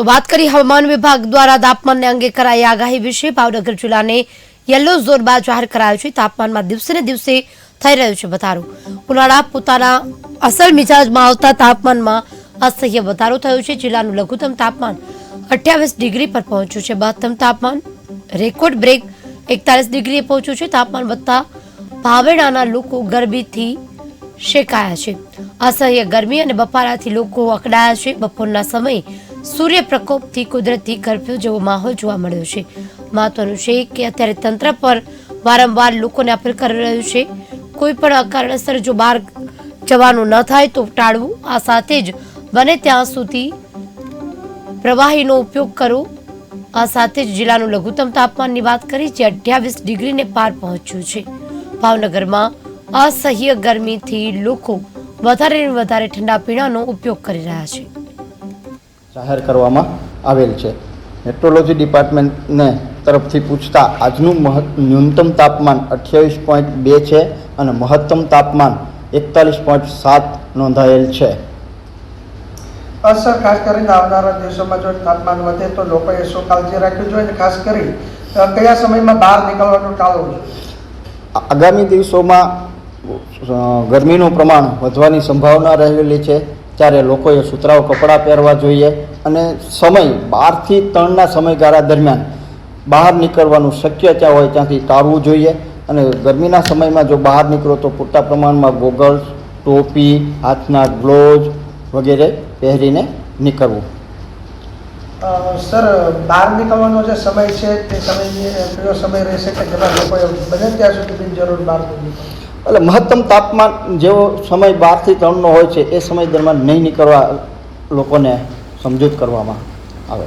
તો વાત કરી હવામાન વિભાગ દ્વારા તાપમાનને અંગે કરાઈ આગાહી વિશે ભાવનગર જિલ્લાને યલો ઝોન બાદ જાહેર કરાયો છે. તાપમાનમાં દિવસે ને દિવસે થઈ રહ્યો છે વધારો. ઉનાળા પોતાના અસલ મિજાજમાં આવતા તાપમાનમાં અસહ્ય વધારો થયો છે. જિલ્લાનું લઘુત્તમ તાપમાન અઠ્યાવીસ ડિગ્રી પર પહોંચ્યું છે. મહત્તમ તાપમાન રેકોર્ડ બ્રેક એકતાલીસ ડિગ્રીએ પહોંચ્યું છે. તાપમાન વધતા ભાવેડાના લોકો ગરમીથી શેકાયા છે. અસહ્ય ગરમી અને બફારાથી લોકો અકડાયા છે. બપોરના સમયે સૂર્ય પ્રકોપથી કુદરતી કરફ્યુ જેવો માહોલ જોવા મળ્યો છે. મહત્વનું છે કે અત્યારે તંત્ર પર વારંવાર લોકોને અપીલ કરી રહ્યું છે. કોઈ પણ અકારણસર જો બહાર જવાનું ન થાય તો ટાળવું, આ સાથે જ બને ત્યાં સુધી પ્રવાહીનો ઉપયોગ કરો આ સાથે જ જિલ્લાનું લઘુત્તમ તાપમાનની વાત કરી, જે અઠ્યાવીસ ડિગ્રીને પાર પહોંચ્યું છે. ભાવનગરમાં અસહ્ય ગરમીથી લોકો વધારે ને વધારે ઠંડા પીણાનો ઉપયોગ કરી રહ્યા છે. જાહેર કરવામાં આવેલ છે. મેટ્રોલોજી ડિપાર્ટમેન્ટને તરફથી પૂછતા આજનું મહત્ ન્યૂનતમ તાપમાન અઠ્યાવીસ પોઈન્ટ બે છે અને મહત્તમ તાપમાન એકતાલીસ પોઈન્ટ સાત નોંધાયેલ છે. અસર ખાસ કરીને આવનારા દિવસોમાં જો તાપમાન વધે તો લોકોએ શું કાળજી રાખવી જોઈએ ખાસ કરી કયા સમયમાં બહાર નીકળવાનું ટાળવું જોઈએ? આગામી દિવસોમાં ગરમીનું પ્રમાણ વધવાની સંભાવના રહેલી છે. ત્યારે લોકોએ સુતરાઉ કપડાં પહેરવા જોઈએ અને સમય બારથી ત્રણના સમયગાળા દરમિયાન બહાર નીકળવાનું શક્ય ત્યાં હોય ત્યાંથી ટાળવું જોઈએ અને ગરમીના સમયમાં જો બહાર નીકળો તો પૂરતા પ્રમાણમાં ગોગલ્સ, ટોપી, હાથના ગ્લોવ્સ વગેરે પહેરીને નીકળવું. સર, બહાર નીકળવાનો જે સમય છે તે સમય સમય રહેશે કે જેમાં લોકોએ બને ત્યાં સુધી બિનજરૂર બહાર એટલે મહત્તમ તાપમાન જેવો સમય બારથી ત્રણનો હોય છે, એ સમય દરમિયાન નહીં નીકળવા લોકોને સમજૂત કરવામાં આવે.